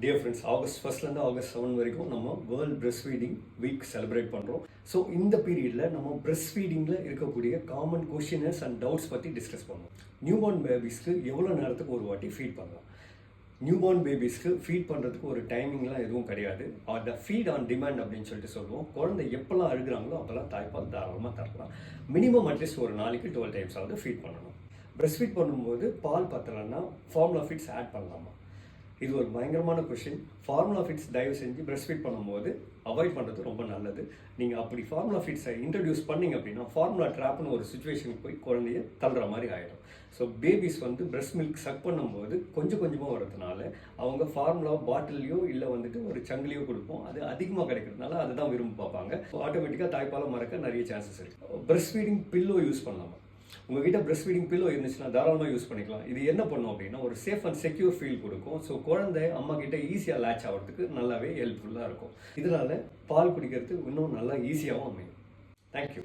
Dear friends August ஃபர்ஸ்ட்லேருந்து August seven வரைக்கும் நம்ம world breast feeding week celebrate பண்ணுறோம் ஸோ இந்த பீரியடில் நம்ம பிரஸ்ட் ஃபீடிங்கில் இருக்கக்கூடிய காமன் கொஷினர்ஸ் அண்ட் டவுட்ஸ் பற்றி டிஸ்கஸ் பண்ணுவோம். நியூ பார்ன் பேபிஸ்க்கு எவ்வளோ நேரத்துக்கு ஒரு வாட்டி ஃபீட் பண்ணலாம்? நியூ பார்ன் பேபிஸ்க்கு ஃபீட் பண்ணுறதுக்கு ஒரு டைமிங்லாம் எதுவும் கிடையாது. அந்த ஃபீட் ஆன் டிமாண்ட் அப்படின்னு சொல்லிட்டு சொல்லுவோம். குழந்தை எப்போல்லாம் அழுகிறாங்களோ அப்போல்லாம் தாய்ப்பால் தாராளமாக தரலாம். மினிமம் அட்லீஸ்ட் ஒரு நாளைக்கு டுவெல் டைம்ஸ் ஆகுது ஃபீட் பண்ணணும். பிரஸ்ட் ஃபீட் பண்ணும்போது பால் பத்தலைன்னா ஃபார்முலா ஃபீட்ஸ் ஆட் பண்ணலாமா? இது ஒரு பயங்கரமான கொஷின் ஃபார்முலா ஃபிட்ஸ் தயவு செஞ்சு பிரஸ்ட் ஃபீட் பண்ணும்போது அவாய்ட் பண்ணுறது ரொம்ப நல்லது. நீங்கள் அப்படி ஃபார்முலா ஃபிட்ஸை இன்ட்ரடியூஸ் பண்ணீங்க அப்படின்னா ஃபார்முலா ட்ராப்னு ஒரு சுச்சுவேஷனுக்கு போய் குழந்தைய தள்ளுற மாதிரி ஆகிடும் ஸோ பேபிஸ் வந்து பிரஸ்ட் மில்க் சக் பண்ணும்போது கொஞ்சம் கொஞ்சமாக வரதுனால அவங்க ஃபார்முலா பாட்டில்லையோ இல்லை வந்துட்டு ஒரு சங்கிலியோ கொடுப்போம். அது அதிகமாக கிடைக்கிறதுனால அதுதான் விரும்பி பார்ப்பாங்க. ஆட்டோமேட்டிக்காக தாய்ப்பாலை மறக்க நிறைய சான்சஸ் இருக்குது பிரஸ்ட் ஃபீடிங் பில்லோ யூஸ் பண்ணலாமா? உங்ககிட்ட பிரஸ்ட் ஃபீடிங் பில்லோ இருந்துச்சுன்னா தாராளமாக யூஸ் பண்ணிக்கலாம். இது என்ன பண்ணும் அப்படின்னா ஒரு சேஃப் அண்ட் செக்யூர் ஃபீல் கொடுக்கும். ஸோ குழந்தை அம்மா கிட்ட ஈஸியாக லேட்ச் ஆகிறதுக்கு நல்லாவே ஹெல்ப்ஃபுல்லாக இருக்கும். இதனால பால் குடிக்கிறது இன்னும் நல்லா ஈஸியாகவும் அமையும். தேங்க்யூ